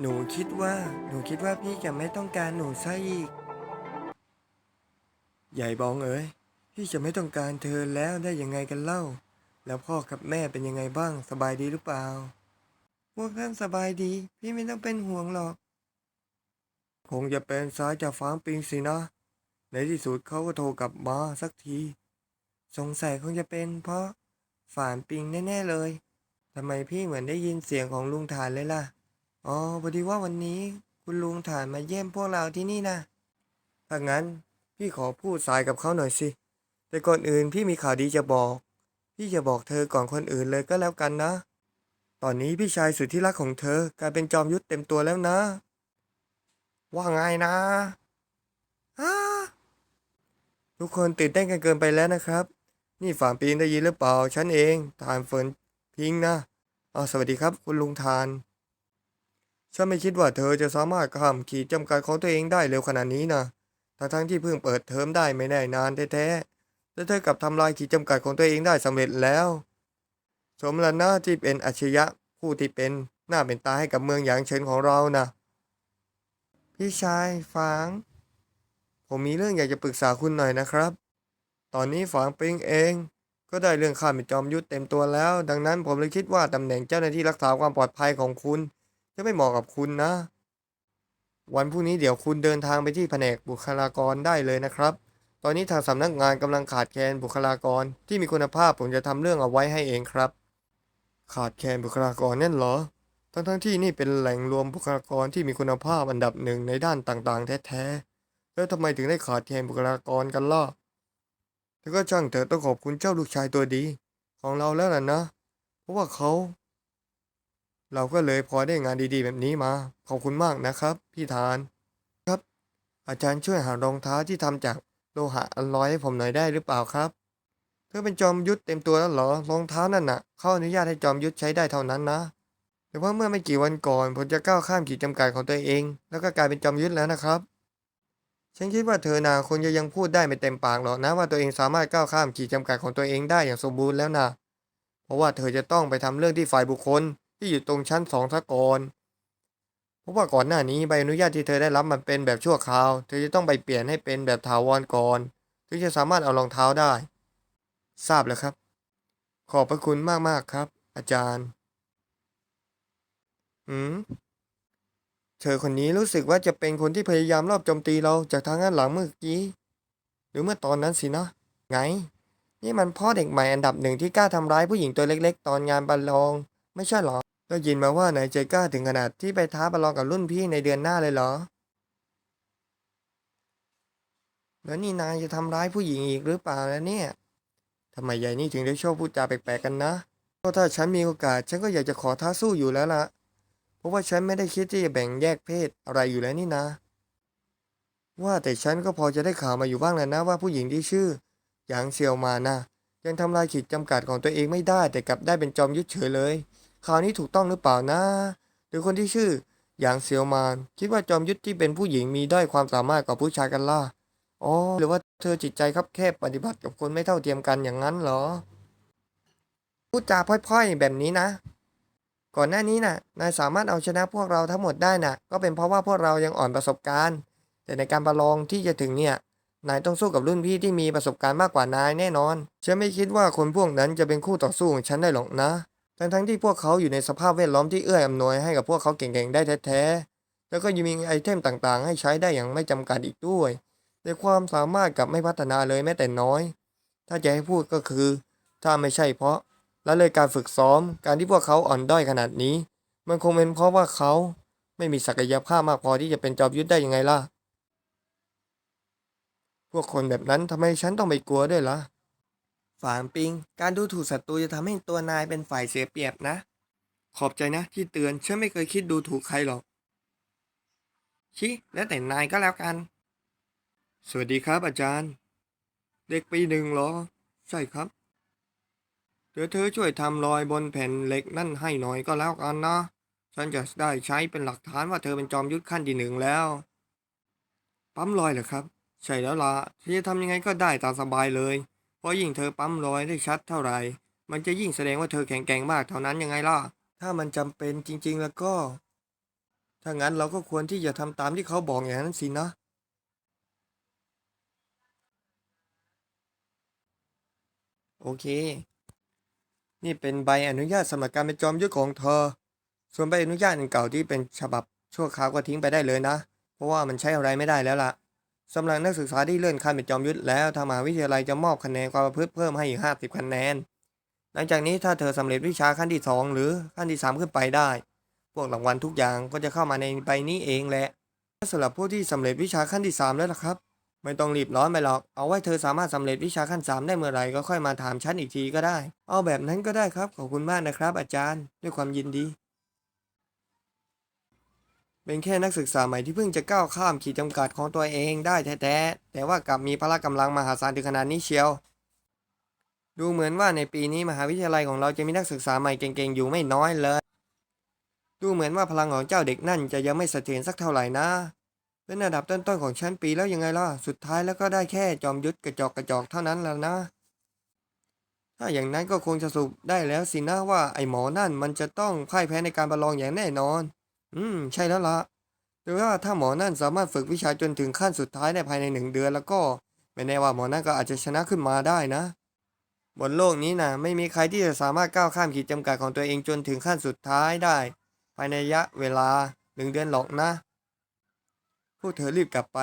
หนูคิดว่า หนูคิดว่าพี่จะไม่ต้องการหนูซะอีก ใหญ่บองเอ๋ย พี่จะไม่ต้องการเธอแล้วได้ยังไงกันเล่า แล้วพ่อกับแม่เป็นยังไงบ้าง สบายดีหรือเปล่า พวกท่านสบายดี พี่ไม่ต้องเป็นห่วงหรอก คงจะเป็นสายจากฟางปิงสินะ ในที่สุดเขาก็โทรกลับมาสักที สงสัยคงจะเป็นเพราะฝานปิงแน่ๆเลย ทำไมพี่เหมือนได้ยินเสียงของลุงฐานเลยล่ะ อ๋อพอดีว่าวันนี้คุณลุงฐานมาเยี่ยมพวกเราที่นี่นะถ้างั้นพี่ขอพูดสายกับเขาหน่อยสิ แต่ก่อนอื่นพี่มีข่าวดีจะบอก พี่จะบอกเธอก่อนคนอื่นเลยก็แล้วกันนะ ตอนนี้พี่ชายสุดที่รักของเธอกลายเป็นจอมยุทธเต็มตัวแล้วนะ ว่าไงนะอ้าทุกคนตื่นเต้นกันเกินไปแล้วนะครับ นี่ฝางปีนได้ยินหรือเปล่า ฉันเอง ทานเฟิร์นพิงค์นะอ๋อสวัสดีครับ คุณลุงทาน ฉันไม่คิดว่าเธอจะสามารถข้ามขีดจำกัดของตัวเองได้เร็วขนาดนี้นะทั้งทั้งที่เพิ่งเปิดเทอมได้ไม่ได้นานแท้ๆแต่เธอกลับทำลายขีดจำกัดของตัวเองได้สำเร็จแล้ว สมแล้วนะที่เป็นอัจฉริยะผู้ที่เป็นหน้าเป็นตาให้กับเมืองหยางเฉินของเรานะพี่ชายฝาง ผมมีเรื่องอยากจะปรึกษาคุณหน่อยนะครับ ตอนนี้ฝางปิงเอง ก็ได้เรื่องข้ามเป็นจอมยุทธเต็มตัวแล้ว ดังนั้นผมเลยคิดว่าตำแหน่งเจ้าหน้าที่รักษาความปลอดภัยของคุณ จะไม่เหมาะกับคุณนะ วันพรุ่งนี้เดี๋ยวคุณเดินทางไปที่แผนกบุคลากรได้เลยนะครับ ตอนนี้ทางสำนักงานกำลังขาดแคลนบุคลากรที่มีคุณภาพผมจะทำเรื่องเอาไว้ให้เองครับ ขาดแคลนบุคลากรนั่นเหรอ ทั้งทั้งๆที่นี่เป็นแหล่งรวมบุคลากรที่มีคุณภาพอันดับหนึ่งในด้านต่างๆ แท้ๆ แล้วทำไมถึงได้ขาดแคลนบุคลากรกันล่ะแต่ก็ช่างเถอะต้องขอบคุณเจ้าลูกชายตัวดี ของเราแล้วล่ะนะ เพราะว่าเขา เราก็เลยพอได้งานดีๆ แบบนี้มา ขอบคุณมากนะครับ พี่ทาน ครับ อาจารย์ช่วยหารองเท้าที่ทำจากโลหะอัลลอยให้ผมหน่อยได้หรือเปล่าครับเธอเป็นจอมยุทธเต็มตัวแล้วเหรอรองเท้านั่นน่ะ เขาอนุญาตให้จอมยุทธใช้ได้เท่านั้นนะแต่ว่าเมื่อไม่กี่วันก่อนผมจะก้าวข้ามขีดจำกัดของตัวเอง แล้วก็กลายเป็นจอมยุทธแล้วนะครับ ฉันคิดว่าเธอนาคงจะยังพูดได้ไม่เต็มปากหรอกนะว่าตัวเองสามารถก้าวข้ามขีดจำกัดของตัวเองได้อย่างสมบูรณ์แล้วนะเพราะว่าเธอจะต้องไปทำเรื่องที่ฝ่ายบุคคล ที่อยู่ตรงชั้นสองซะก่อนเพราะว่าก่อนหน้านี้ใบอนุญาตที่เธอได้รับมันเป็นแบบชั่วคราว เธอจะต้องไปเปลี่ยนให้เป็นแบบถาวรก่อนถึงจะสามารถเอารองเท้าได้ ทราบแล้วครับ ขอบพระคุณมากๆครับ อาจารย์ อืมเธอคนนี้รู้สึกว่าจะเป็นคนที่พยายามรอบโจมตีเราจากทางด้านหลังเมื่อกี้ หรือเมื่อตอนนั้นสินะ ไง นี่มันพ่อเด็กใหม่อันดับหนึ่งที่กล้าทำร้ายผู้หญิงตัวเล็ก ๆ ตอนงานประลอง ไม่ใช่หรอก็ยินมาว่านายใจกล้าถึงขนาดที่ไปท้าประลองกับรุ่นพี่ในเดือนหน้าเลยเหรอ แล้วนี่นายจะทำร้ายผู้หญิงอีกหรือเปล่าแล้วเนี่ยทำไมยายนี่ถึงได้ชอบพูดจาแปลกๆกันนะเพราะถ้าฉันมีโอกาส ฉันก็อยากจะขอท้าสู้อยู่แล้วล่ะ เพราะว่าฉันไม่ได้คิดที่จะแบ่งแยกเพศอะไรอยู่แล้วนี่นะ ว่าแต่ฉันก็พอจะได้ข่าวมาอยู่บ้างแล้วนะว่าผู้หญิงที่ชื่อหยางเซียวมานะยังทำลายขีดจำกัดของตัวเองไม่ได้แต่กลับได้เป็นจอมยุทธเฉยเลย ข่าวนี้ถูกต้องหรือเปล่านะ หรือคนที่ชื่อหยางเซียวมาน คิดว่าจอมยุทธที่เป็นผู้หญิงมีด้อยความสามารถกว่าผู้ชายกันล่ะอ๋อหรือว่าเธอจิตใจครับแคบปฏิบัติกับคนไม่เท่าเทียมกันอย่างนั้นเหรอพูดจาพร่อยๆ แบบนี้นะ ก่อนหน้านี้น่ะนายสามารถเอาชนะพวกเราทั้งหมดได้น่ะ ก็เป็นเพราะว่าพวกเรายังอ่อนประสบการณ์ แต่ในการประลองที่จะถึงเนี่ยนายต้องสู้กับรุ่นพี่ที่มีประสบการณ์มากกว่านายแน่นอน ฉันไม่คิดว่าคนพวกนั้นจะเป็นคู่ต่อสู้ของฉันได้หรอกนะ ทั้งทั้งๆที่พวกเขาอยู่ในสภาพแวดล้อมที่เอื้ออำนวยให้กับพวกเขาเก่งๆได้แท้ๆ แล้วก็ยังมีไอเทมต่างๆ ให้ใช้ได้อย่างไม่จำกัดอีกด้วย แต่ความสามารถกับไม่พัฒนาเลยแม้แต่น้อย ถ้าจะให้พูดก็คือ ถ้าไม่ใช่เพราะและเลยการฝึกซ้อม การที่พวกเขาอ่อนด้อยขนาดนี้ มันคงเป็นเพราะว่าเขาไม่มีศักยภาพมากพอที่จะเป็นจอมยุทธได้ยังไงล่ะ พวกคนแบบนั้นทำไมฉันต้องไปกลัวด้วยล่ะางปิง การดูถูกศัตรูจะทำให้ตัวนายเป็นฝ่ายเสียเปรียบนะ ขอบใจนะที่เตือน ฉันไม่เคยคิดดูถูกใครหรอก ชิ แล้วแต่นายก็แล้วกัน สวัสดีครับอาจารย์ เด็กปีหนึ่งเหรอ ใช่ครับ เดี๋ยวเธอช่วยทำรอยบนแผ่นเหล็กนั่นให้หน่อยก็แล้วกันนะ ฉันจะได้ใช้เป็นหลักฐานว่าเธอเป็นจอมยุทธขั้นที่หนึ่งแล้ว ปั๊มรอยเหรอครับ ใช่แล้วล่ะที่จะทำยังไงก็ได้ตามสบายเลย ราะยิ่งเธอปั๊มรอยได้ชัดเท่าไหร่ มันจะยิ่งแสดงว่าเธอแข็งแกร่งมากเท่านั้นยังไงล่ะ ถ้ามันจำเป็นจริง ๆ แล้วก็ ถ้างั้นเราก็ควรที่จะทำตามที่เขาบอกอย่างนั้นสินะ โอเค นี่เป็นใบอนุญาตสมัครการเป็นจอมยุทธของเธอ ส่วนใบอนุญาตอันเก่าที่เป็นฉบับชั่วคราวก็ทิ้งไปได้เลยนะ เพราะว่ามันใช้อะไรไม่ได้แล้วล่ะ สำหรับนักศึกษาที่เลื่อนขั้นเป็นจอมยุทธแล้วทางมหาวิทยาลัยจะมอบคะแนนความประพฤติเพิ่มให้อีก 50 คะแนน หลังจากนี้ถ้าเธอสำเร็จวิชาขั้นที่ 2 หรือขั้นที่ 3 ขึ้นไปได้ พวกรางวัลทุกอย่างก็จะเข้ามาในใบนี้เองแหละสำหรับผู้ที่สำเร็จวิชาขั้นที่ 3 แล้วล่ะครับ ไม่ต้องรีบร้อนไปหรอก เอาไว้เธอสามารถสำเร็จวิชาขั้น 3 ได้เมื่อไหร่ก็ค่อยมาถามฉันอีกทีก็ได้ เอาแบบนั้นก็ได้ครับ ขอบคุณมากนะครับ อาจารย์ ด้วยความยินดี เป็นแค่นักศึกษาใหม่ที่เพิ่งจะก้าวข้ามขีดจำกัดของตัวเองได้แท้ๆ แต่ว่ากลับมีพละกำลังมหาศาลถึงขนาดนี้เชียว ดูเหมือนว่าในปีนี้มหาวิทยาลัยของเราจะมีนักศึกษาใหม่เก่งๆ อยู่ไม่น้อยเลย ดูเหมือนว่าพลังของเจ้าเด็กนั่นจะยังไม่เสถียรสักเท่าไหร่นะ เป็นอันดับต้นๆของชั้นปีแล้วยังไงล่ะ สุดท้ายแล้วก็ได้แค่จอมยุทธกระจอกกระจอกเท่านั้นแล้วนะ ถ้าอย่างนั้นก็คงจะสรุปได้แล้วสินะว่าไอ้หมอนั่นมันจะต้องพ่ายแพ้ในการประลองอย่างแน่นอน อืม ใช่แล้วละแต่ว่าถ้าหมอนั่นสามารถฝึกวิชาจนถึงขั้นสุดท้ายได้ภายในหนึ่งเดือน แล้วก็ไม่แน่ว่าหมอนั่นก็อาจจะชนะขึ้นมาได้นะ บนโลกนี้นะไม่มีใครที่จะสามารถก้าวข้ามขีดจำกัดของตัวเองจนถึงขั้นสุดท้ายได้ ภายในระยะเวลาหนึ่งเดือนหรอกนะ พวกเธอรีบกลับไป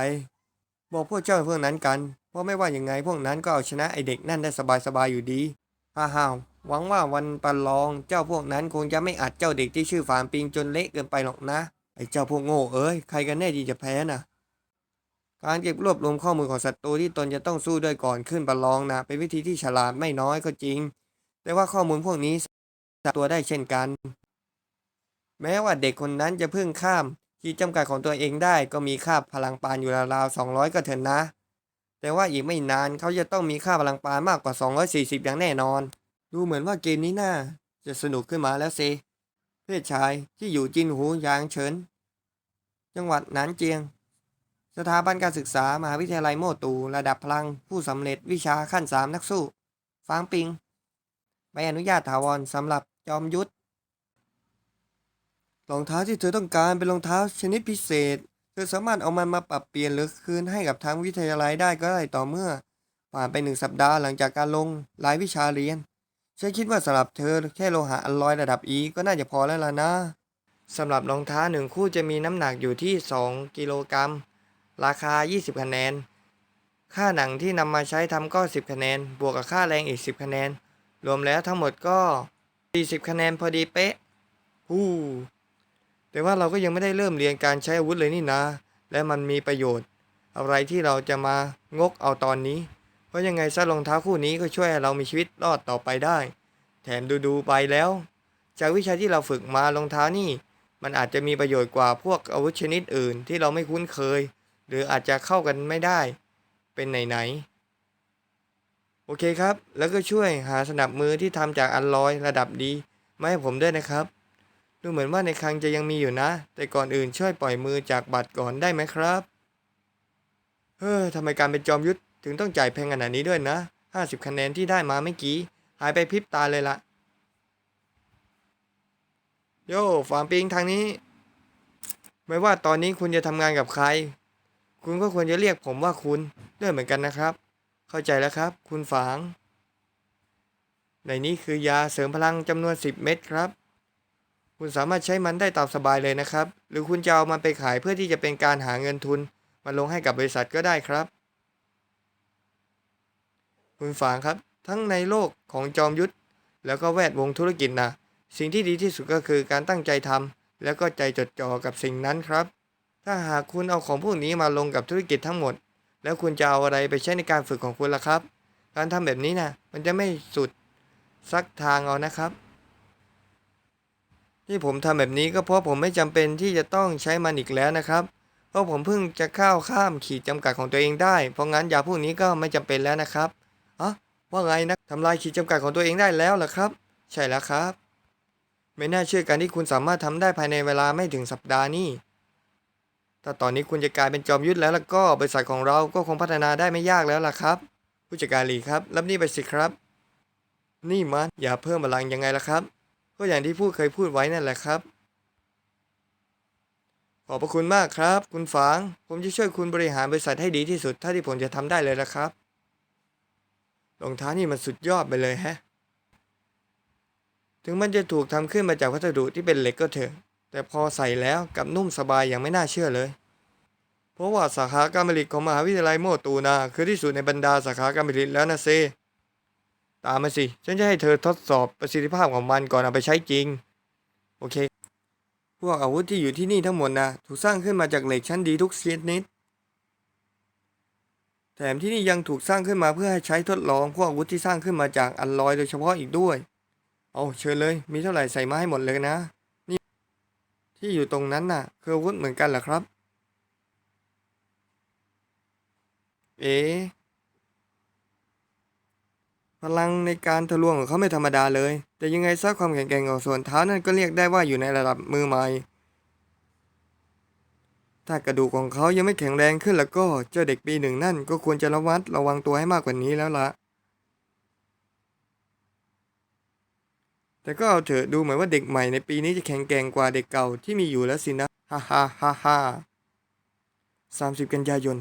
บอกพวกเจ้าพวกนั้นกัน เพราะไม่ว่าอยังไงพวกนั้นก็เอาชนะไอเด็กนั่นได้สบายๆอยู่ดีฮ่าฮ่า หวังว่าวันประลองเจ้าพวกนั้นคงจะไม่อัดเจ้าเด็กที่ชื่อฟานปิงจนเละเกินไปหรอกนะ ไอ้เจ้าพวกโง่เอ้ยใครกันแน่ที่จะแพ้น่ะ การเก็บรวบรวมข้อมูลของศัตรูที่ตนจะต้องสู้ด้วยก่อนขึ้นประลองนะเป็นวิธีที่ฉลาดไม่น้อยก็จริง แต่ว่าข้อมูลพวกนี้จับตัวได้เช่นกัน แม้ว่าเด็กคนนั้นจะเพิ่งข้ามขีดจำกัดของตัวเองได้ก็มีค่าพลังปานอยู่ราวๆ200 ก็เถอะนะ แต่ว่าอีกไม่นานเขาจะต้องมีค่าพลังปานมากกว่า 240 อย่างแน่นอน ดูเหมือนว่าเกมนี้น่า จะสนุกขึ้นมาแล้วสิเพศชายที่อยู่จินหูยางเฉิน จังหวัดหนานเจียง สถาบันการศึกษามหาวิทยาลัยโมตูระดับพลังผู้สำเร็จวิชาขั้น3นักสู้ฟางปิงใบอนุญาตถาวรสำหรับจอมยุทธรองเท้าที่เธอต้องการเป็นรองเท้าชนิดพิเศษ เธอสามารถเอามันมาปรับเปลี่ยนหรือคืนให้กับทางวิทยาลัยได้ก็ได้ต่อเมื่อ ผ่านไปหนึ่งสัปดาห์หลังจากการลงรายวิชาเรียน ฉันคิดว่าสำหรับเธอแค่โลหะอัลลอยระดับ E ก็น่าจะพอแล้วล่ะนะสำหรับรองเท้าหนึ่งคู่จะมีน้ำหนักอยู่ที่ 2 กิโลกรัม ราคา 20 คะแนน ค่าหนังที่นำมาใช้ทำก็ 10 คะแนน บวกกับค่าแรงอีก 10 คะแนน รวมแล้วทั้งหมดก็ 40 คะแนนพอดีเป๊ะฮู้แต่ว่าเราก็ยังไม่ได้เริ่มเรียนการใช้อาวุธเลยนี่นะ และมันมีประโยชน์ อะไรที่เราจะมางกเอาตอนนี้ ราะยังไงซะรองเท้าคู่นี้ก็ช่วยให้เรามีชีวิตรอดต่อไปได้ แถมดูดูๆไปแล้ว จากวิชาที่เราฝึกมารองเท้านี่ มันอาจจะมีประโยชน์กว่าพวกอาวุธชนิดอื่นที่เราไม่คุ้นเคย หรืออาจจะเข้ากันไม่ได้ เป็นไหนๆโอเคครับ แล้วก็ช่วยหาสนับมือที่ทำจากอัลลอยระดับดีมาให้ผมด้วยนะครับ ดูเหมือนว่าในคลังจะยังมีอยู่นะ แต่ก่อนอื่นช่วยปล่อยมือจากบัตรก่อนได้ไหมครับ เฮ้ยทำไมการเป็นจอมยุทธ ถึงต้องจ่ายแพงขนาดนี้ด้วยนะ 50 คะแนนที่ได้มาเมื่อกี้ หายไปพริบตาเลยละโย่ฟาร์มปิงทางนี้ ไม่ว่าตอนนี้คุณจะทำงานกับใคร คุณก็ควรจะเรียกผมว่าคุณด้วยเหมือนกันนะครับ เข้าใจแล้วครับ คุณฝาง ในนี้คือยาเสริมพลังจำนวน 10 เม็ดครับ คุณสามารถใช้มันได้ตามสบายเลยนะครับ หรือคุณจะเอามันไปขายเพื่อที่จะเป็นการหาเงินทุนมาลงให้กับบริษัทก็ได้ครับ คุณฝางครับ ทั้งในโลกของจอมยุทธแล้วก็แวดวงธุรกิจนะสิ่งที่ดีที่สุดก็คือการตั้งใจทำแล้วก็ใจจดจ่อกับสิ่งนั้นครับ ถ้าหากคุณเอาของพวกนี้มาลงกับธุรกิจทั้งหมด แล้วคุณจะเอาอะไรไปใช้ในการฝึกของคุณล่ะครับ การทำแบบนี้นะมันจะไม่สุดสักทางเอานะครับ ที่ผมทำแบบนี้ก็เพราะผมไม่จำเป็นที่จะต้องใช้มันอีกแล้วนะครับเพราะผมเพิ่งจะข้าวข้ามขีดจำกัดของตัวเองได้ เพราะงั้นยาพวกนี้ก็ไม่จำเป็นแล้วนะครับ ว่าไงนะทำลายขีดจำกัดของตัวเองได้แล้วเหรอครับ ใช่แล้วครับ ไม่น่าเชื่อการที่คุณสามารถทำได้ภายในเวลาไม่ถึงสัปดาห์นี่ถ้าตอนนี้คุณจะกลายเป็นจอมยุทธแล้วแล้วก็บริษัทของเราก็คงพัฒนาได้ไม่ยากแล้วล่ะครับ ผู้จัดการหลีครับ รับนี่ไปสิครับ นี่มันอย่าเพิ่มพลังยังไงล่ะครับ ก็อย่างที่พูดเคยพูดไว้นั่นแหละครับ ขอบพระคุณมากครับ คุณฝาง ผมจะช่วยคุณบริหารบริษัทให้ดีที่สุดเท่าที่ผมจะทำได้เลยละครับ รองเท้านี่มันสุดยอดไปเลยแฮะ ถึงมันจะถูกทำขึ้นมาจากวัสดุที่เป็นเหล็กก็เถอะ แต่พอใส่แล้วกับนุ่มสบายอย่างไม่น่าเชื่อเลย เพราะว่าสาขาการผลิตของมหาวิทยาลัยโมตูนา คือที่สุดในบรรดาสาขาการผลิตแล้วนะเซ ตามมาสิ ฉันจะให้เธอทดสอบประสิทธิภาพของมันก่อนเอาไปใช้จริง โอเค พวกอาวุธที่อยู่ที่นี่ทั้งหมดนะถูกสร้างขึ้นมาจากเหล็กชั้นดีทุกชนิด แถมที่นี่ยังถูกสร้างขึ้นมาเพื่อให้ใช้ทดลองพวกอาวุธที่สร้างขึ้นมาจากอัลลอยโดยเฉพาะอีกด้วย เอาเชิญเลย มีเท่าไหร่ใส่มาให้หมดเลยนะ นี่ ที่อยู่ตรงนั้นน่ะ คืออาวุธเหมือนกันเหรอครับ เอ๊ะพลังในการทะลวงของเขาไม่ธรรมดาเลย แต่ยังไงซะความแข็งแกร่งของส่วนเท้านั่นก็เรียกได้ว่าอยู่ในระดับมือใหม่ ถ้ากระดูกของเขายังไม่แข็งแรงขึ้นแล้วก็เจ้าเด็กปีหนึ่งนั่นก็ควรจะระวัดระวังตัวให้มากกว่านี้แล้วละแต่ก็เอาเถอะดูเหมือนว่าเด็กใหม่ในปีนี้จะแข็งแกร่งกว่าเด็กเก่าที่มีอยู่แล้วสินะฮ่าฮ่าฮ่าฮ่าสามสิบกันยายน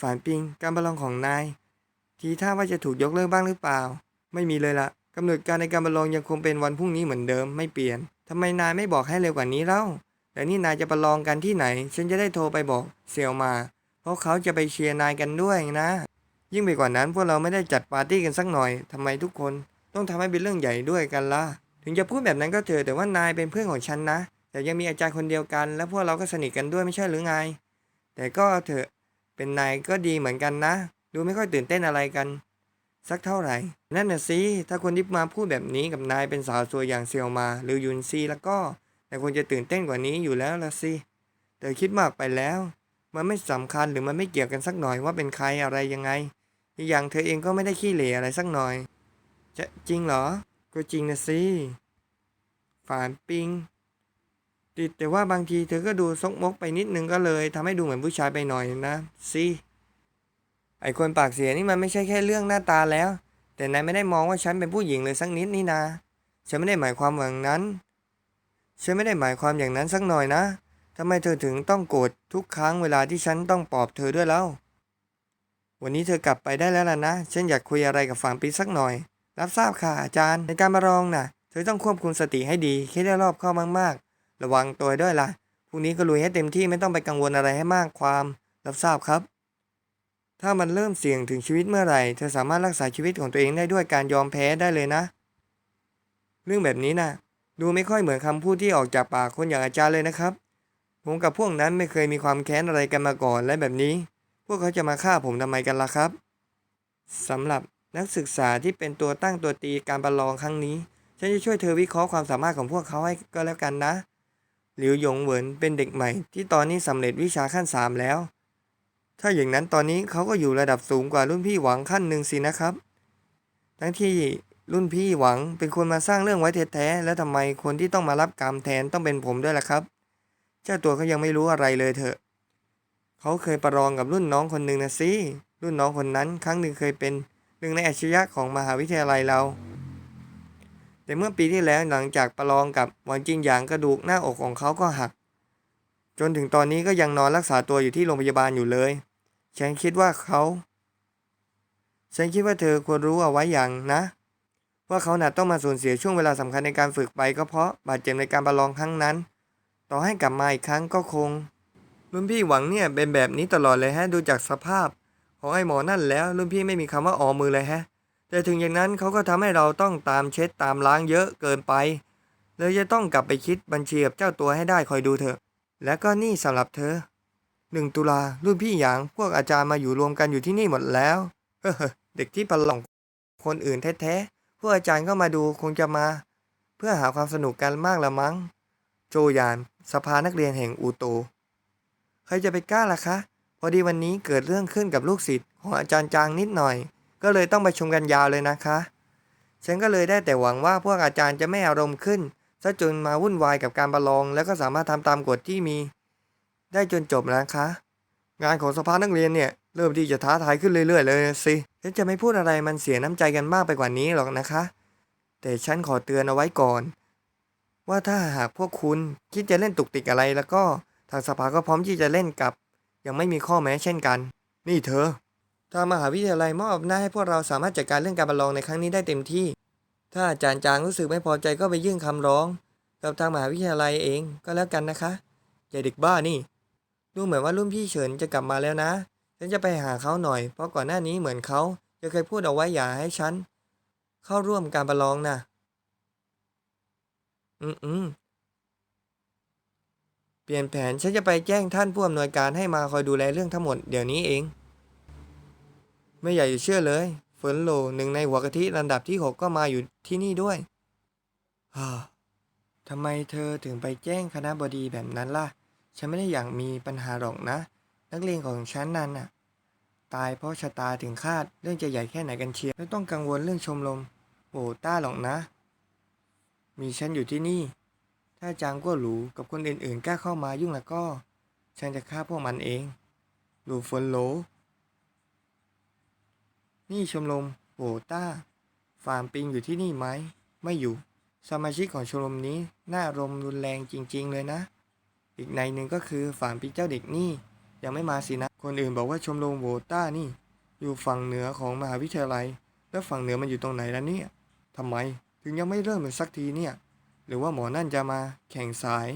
ฝานปิงการประลองของนาย ทีท่าว่าจะถูกยกเลิกบ้างหรือเปล่า ไม่มีเลยละกำหนดการในการประลองยังคงเป็นวันพรุ่งนี้เหมือนเดิมไม่เปลี่ยนทำไมนายไม่บอกให้เร็วกว่านี้เล่า แต่นี่นายจะประลองกันที่ไหน ฉันจะได้โทรไปบอกเซียวมา เพราะเขาจะไปเชียร์นายกันด้วยนะ ยิ่งไปกว่านั้นพวกเราไม่ได้จัดปาร์ตี้กันสักหน่อยทำไมทุกคน ต้องทำให้เป็นเรื่องใหญ่ด้วยกันล่ะ ถึงจะพูดแบบนั้นก็เถอะแต่ว่านายเป็นเพื่อนของฉันนะ แต่ยังมีอาจารย์คนเดียวกัน และพวกเราก็สนิทกันด้วยไม่ใช่หรือไง แต่ก็เถอะ เป็นนายก็ดีเหมือนกันนะ ดูไม่ค่อยตื่นเต้นอะไรกัน สักเท่าไหร่ นั่นน่ะสิ ถ้าคนที่มาพูดแบบนี้กับนายเป็นสาวสวยอย่างเซียวมา หรือยุนซีแล้วก็ แต่ควรจะตื่นเต้นกว่านี้อยู่แล้วละสิ แต่คิดมากไปแล้ว มันไม่สำคัญหรือมันไม่เกี่ยวกันสักหน่อยว่าเป็นใครอะไรยังไง อีกอย่างเธอเองก็ไม่ได้ขี้เหร่อะไรสักหน่อย จะจริงเหรอ ก็จริงนะสิ ฝานปิง ติดแต่ว่าบางทีเธอก็ดูซกมกไปนิดนึงก็เลยทำให้ดูเหมือนผู้ชายไปหน่อยนะสิไอคนปากเสียนี่มันไม่ใช่แค่เรื่องหน้าตาแล้ว แต่นายไม่ได้มองว่าฉันเป็นผู้หญิงเลยสักนิดนี่นาฉันไม่ได้หมายความอย่างนั้น ฉันไม่ได้หมายความอย่างนั้นสักหน่อยนะทำไมเธอถึงต้องโกรธทุกครั้งเวลาที่ฉันต้องปลอบเธอด้วยแล้ววันนี้เธอกลับไปได้แล้วล่ะนะ ฉันอยากคุยอะไรกับฝางปีสักหน่อย รับทราบค่ะอาจารย์ ในการมารองน่ะ เธอต้องควบคุมสติให้ดี คิดให้รอบเข้ามากๆ ระวังตัวด้วยล่ะ พรุ่งนี้ก็ลุยให้เต็มที่ไม่ต้องไปกังวลอะไรให้มากความ รับทราบครับ ถ้ามันเริ่มเสี่ยงถึงชีวิตเมื่อไหร่ เธอสามารถรักษาชีวิตของตัวเองได้ด้วยการยอมแพ้ได้เลยนะ เรื่องแบบนี้น่ะ ดูไม่ค่อยเหมือนคำพูดที่ออกจากปากคนอย่างอาจารย์เลยนะครับ ผมกับพวกนั้นไม่เคยมีความแค้นอะไรกันมาก่อนและแบบนี้ พวกเขาจะมาฆ่าผมทำไมกันล่ะครับสำหรับนักศึกษาที่เป็นตัวตั้งตัวตีการประลองครั้งนี้ ฉันจะช่วยเธอวิเคราะห์ความสามารถของพวกเขาให้ก็แล้วกันนะหลิวหยงเหวินเป็นเด็กใหม่ ที่ตอนนี้สำเร็จวิชาขั้นสามแล้ว ถ้าอย่างนั้นตอนนี้เขาก็อยู่ระดับสูงกว่ารุ่นพี่หวังขั้นหนึ่งสินะครับ ทั้งที่ รุ่นพี่หวังเป็นคนมาสร้างเรื่องไว้แท้ๆแล้วทำไมคนที่ต้องมารับกรรมแทนต้องเป็นผมด้วยล่ะครับ เจ้าตัวเขายังไม่รู้อะไรเลยเถอะ เขาเคยประลองกับรุ่นน้องคนหนึ่งนะสิรุ่นน้องคนนั้นครั้งหนึ่งเคยเป็นหนึ่งในอัจฉริยะของมหาวิทยาลัยเรา แต่เมื่อปีที่แล้วหลังจากประลองกับหวังจริงหยางกระดูกหน้าอกของเขาก็หัก จนถึงตอนนี้ก็ยังนอนรักษาตัวอยู่ที่โรงพยาบาลอยู่เลย ฉันคิดว่าเขา ฉันคิดว่าเธอควรรู้เอาไว้อย่างนะ ว่าเขาหนาต้องมาสูญเสียช่วงเวลาสำคัญในการฝึกไปก็เพราะบาดเจ็บในการประลองครั้งนั้น ต่อให้กลับมาอีกครั้งก็คงรุ่นพี่หวังเนี่ยเป็นแบบนี้ตลอดเลยฮะดูจากสภาพ ของไอ้หมอนั่นแล้วรุ่นพี่ไม่มีคำว่าออมือเลยฮะ แต่ถึงอย่างนั้นเขาก็ทำให้เราต้องตามเช็ดตามล้างเยอะเกินไปเลยจะต้องกลับไปคิดบัญชีกับเจ้าตัวให้ได้คอยดูเถอะ และก็นี่สำหรับเธอหนึ่งตุลารุ่นพี่หยางพวกอาจารย์มาอยู่รวมกันอยู่ที่นี่หมดแล้วเฮ้อเด็กที่ประหลองคนอื่นแท้ๆ พวกอาจารย์ก็มาดูคงจะมา เพื่อหาความสนุกกันมากละมั้ง โจยาน สภานักเรียนแห่งอูโต ใครจะไปกล้าล่ะคะ พอดีวันนี้เกิดเรื่องขึ้นกับลูกศิษย์ของอาจารย์จางนิดหน่อย ก็เลยต้องประชุมกันยาวเลยนะคะ ฉันก็เลยได้แต่หวังว่าพวกอาจารย์จะไม่อารมณ์ขึ้นซะจนมาวุ่นวายกับการประลอง แล้วก็สามารถทำตามกฎที่มี ได้จนจบนะคะ งานของสภานักเรียนเนี่ยเริ่มที่จะท้าทายขึ้นเรื่อยๆเลยสิฉันจะไม่พูดอะไรมันเสียน้ำใจกันมากไปกว่านี้หรอกนะคะ แต่ฉันขอเตือนเอาไว้ก่อน ว่าถ้าหากพวกคุณคิดจะเล่นตุกติกอะไรแล้วก็ทางสภาก็พร้อมที่จะเล่นกับ ยังไม่มีข้อแม้เช่นกัน นี่เธอทางมหาวิทยาลัยมอบอำนาจให้พวกเราสามารถจัดการเรื่องการประลองในครั้งนี้ได้เต็มที่ ถ้าอาจารย์จางรู้สึกไม่พอใจก็ไปยื่นคำร้อง กับทางมหาวิทยาลัยเองก็แล้วกันนะคะอย่าเด็กบ้านี่ ดูเหมือนว่ารุ่นพี่เฉินจะกลับมาแล้วนะ ฉันจะไปหาเขาหน่อย เพราะก่อนหน้านี้เหมือนเขาจะเคยพูดเอาไว้อย่าให้ฉัน เข้าร่วมการประลองนะอืมอืมเปลี่ยนแผนฉันจะไปแจ้งท่านผู้อำนวยการให้มาคอยดูแลเรื่องทั้งหมดเดี๋ยวนี้เอง ไม่อยากจะเชื่อเลยเฟินโลหนึ่งในหัวกะทิระดับที่หกก็มาอยู่ที่นี่ด้วยฮ่าทำไมเธอถึงไปแจ้งคณะบดีแบบนั้นล่ะ ฉันไม่ได้อยากมีปัญหาหรอกนะ นักเรียนของฉันนั่นน่ะ ตายเพราะชะตาถึงคาดเรื่องจะใหญ่แค่ไหนกันเชียวไม่ต้องกังวลเรื่องชมรมโอ้ต้าหรอกนะ มีฉันอยู่ที่นี่ ถ้าจางก็หลูกับคนอื่นๆกล้าเข้ามายุ่งแล้วก็ ฉันจะฆ่าพวกมันเอง หลูเฟินโหล นี่ชมรมโอ้ต้า ฟาร์มปิงอยู่ที่นี่ไหม ไม่อยู่ สมาชิกของชมรมนี้น่ารมณ์รุนแรงจริง ๆ เลยนะ อีกในหนึ่งก็คือฝามปีเจ้าเด็กนี่ยังไม่มาสินะ คนอื่นบอกว่าชมรมโวต้านี่ อยู่ฝั่งเหนือของมหาวิทยาลัย แล้วฝั่งเหนือมันอยู่ตรงไหนล่ะเนี่ยทำไมถึงยังไม่เริ่มเลยสักทีเนี่ย หรือว่าหมอนั่นจะมาแข่งสาย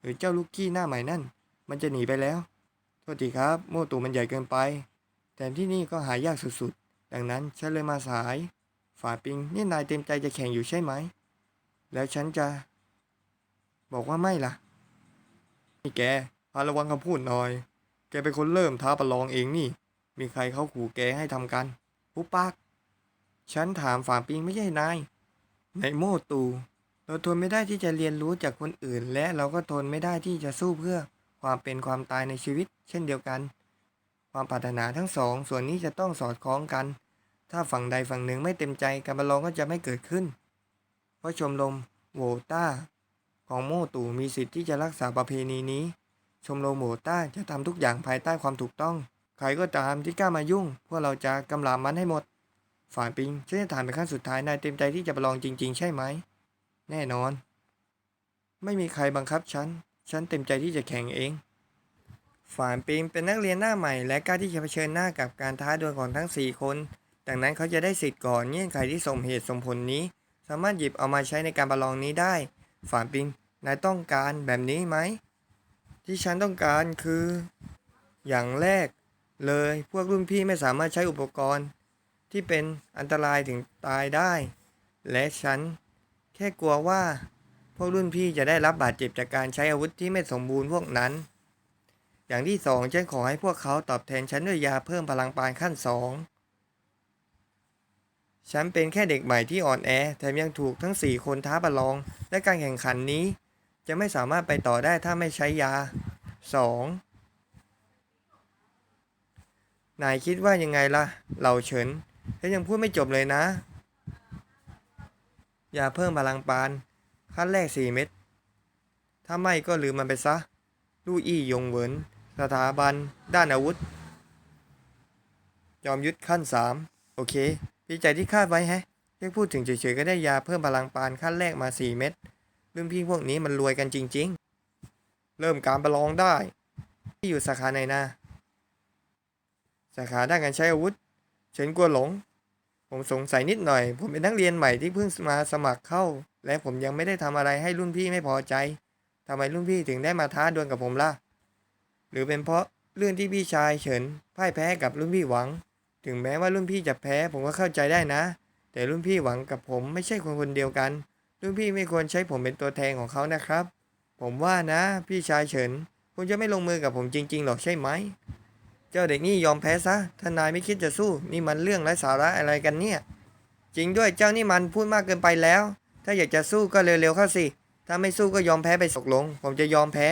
หรือเจ้าลูกกี้หน้าใหม่นั่น มันจะหนีไปแล้ว โทษทีครับ โมตูมันใหญ่เกินไป แต่ที่นี่ก็หายากสุดๆ ดังนั้นฉันเลยมาสาย ฝาปิงนี่นายเต็มใจจะแข่งอยู่ใช่ไหม แล้วฉันจะ บอกว่าไม่ล่ะ นี่แกพาระวังคำพูดหน่อย แกเป็นคนเริ่มท้าประลองเองนี่ มีใครเขาขู่แกให้ทำกันปุ๊บปักฉันถามฝาปิงไม่ใช่นาย ในโมตู เราทนไม่ได้ที่จะเรียนรู้จากคนอื่น และเราก็ทนไม่ได้ที่จะสู้เพื่อความเป็นความตายในชีวิต เช่นเดียวกัน ความปรารถนาทั้งสอง ส่วนนี้จะต้องสอดคล้องกัน ถ้าฝั่งใดฝั่งหนึ่งไม่เต็มใจการประลองก็จะไม่เกิดขึ้น เพราะชมรมโวต้า ของโมตู่มีสิทธิ์ที่จะรักษาประเพณีนี้ ชมรมโวต้าจะทำทุกอย่างภายใต้ความถูกต้อง ใครก็ตามที่กล้ามายุ่ง พวกเราจะกำราบมันให้หมด ฝ่ายปิงฉันจะถามเป็นขั้นสุดท้ายนายเต็มใจที่จะประลองจริง ๆ ใช่ไหม แน่นอน ไม่มีใครบังคับฉัน ฉันเต็มใจที่จะแข่งเอง ฝ่ายปิงเป็นนักเรียนหน้าใหม่ และกล้าที่จะเผชิญหน้ากับการท้าดวลของทั้ง 4 คนดังนั้นเขาจะได้สิทธิ์ก่อนเงื่อนไขที่สมเหตุสมผลนี้ สามารถหยิบเอามาใช้ในการประลองนี้ได้ ฝานปิง นายต้องการแบบนี้ไหม ที่ฉันต้องการคือ อย่างแรกเลย พวกรุ่นพี่ไม่สามารถใช้อุปกรณ์ ที่เป็นอันตรายถึงตายได้ และฉัน แค่กลัวว่า พวกรุ่นพี่จะได้รับบาดเจ็บจากการใช้อาวุธที่ไม่สมบูรณ์พวกนั้น อย่างที่สองฉันขอให้พวกเขาตอบแทนฉันด้วยยาเพิ่มพลังปานขั้นสอง ฉันเป็นแค่เด็กใหม่ที่อ่อนแอ แถมยังถูกทั้ง 4 คนท้าประลอง และการแข่งขันนี้ จะไม่สามารถไปต่อได้ถ้าไม่ใช้ยา 2. นายคิดว่ายังไงล่ะ เหล่าเฉินฉันยังพูดไม่จบเลยนะ ยาเพิ่มพลังปาน ขั้นแรก 4 เม็ด ถ้าไม่ก็ลืมมันไปซะ ลู่อี้ยงเหวิน สถาบัน ด้านอาวุธ ยอมยุดขั้น 3 โอเค ดีใจที่คาดไว้แฮะเพียงพูดถึงเฉยๆก็ได้ยาเพิ่มพลังปานขั้นแรกมา4เม็ดรุ่นพี่พวกนี้มันรวยกันจริง ๆ เริ่มการประลองได้ ที่อยู่สาขาไหนนะสาขาด้านการใช้อาวุธ เฉินกลัวหลง ผมสงสัยนิดหน่อย ผมเป็นนักเรียนใหม่ที่เพิ่งมาสมัครเข้า และผมยังไม่ได้ทำอะไรให้รุ่นพี่ไม่พอใจทำไมรุ่นพี่ถึงได้มาท้าดวลกับผมล่ะ หรือเป็นเพราะเรื่องที่พี่ชายเฉินพ่ายแพ้กับรุ่นพี่หวัง ถึงแม้ว่ารุ่นพี่จะแพ้ผมก็เข้าใจได้นะ แต่รุ่นพี่หวังกับผมไม่ใช่คนคนเดียวกัน รุ่นพี่ไม่ควรใช้ผมเป็นตัวแทนของเขานะครับ ผมว่านะพี่ชายเฉิน คุณจะไม่ลงมือกับผมจริง ๆ หรอกใช่ไหม เจ้าเด็กนี่ยอมแพ้ซะถ้านายไม่คิดจะสู้นี่มันเรื่องไร้สาระอะไรกันเนี่ย จริงด้วยเจ้านี่มันพูดมากเกินไปแล้ว ถ้าอยากจะสู้ก็เร็วๆเข้าสิ ถ้าไม่สู้ก็ยอมแพ้ไปสกลง ผมจะยอมแพ้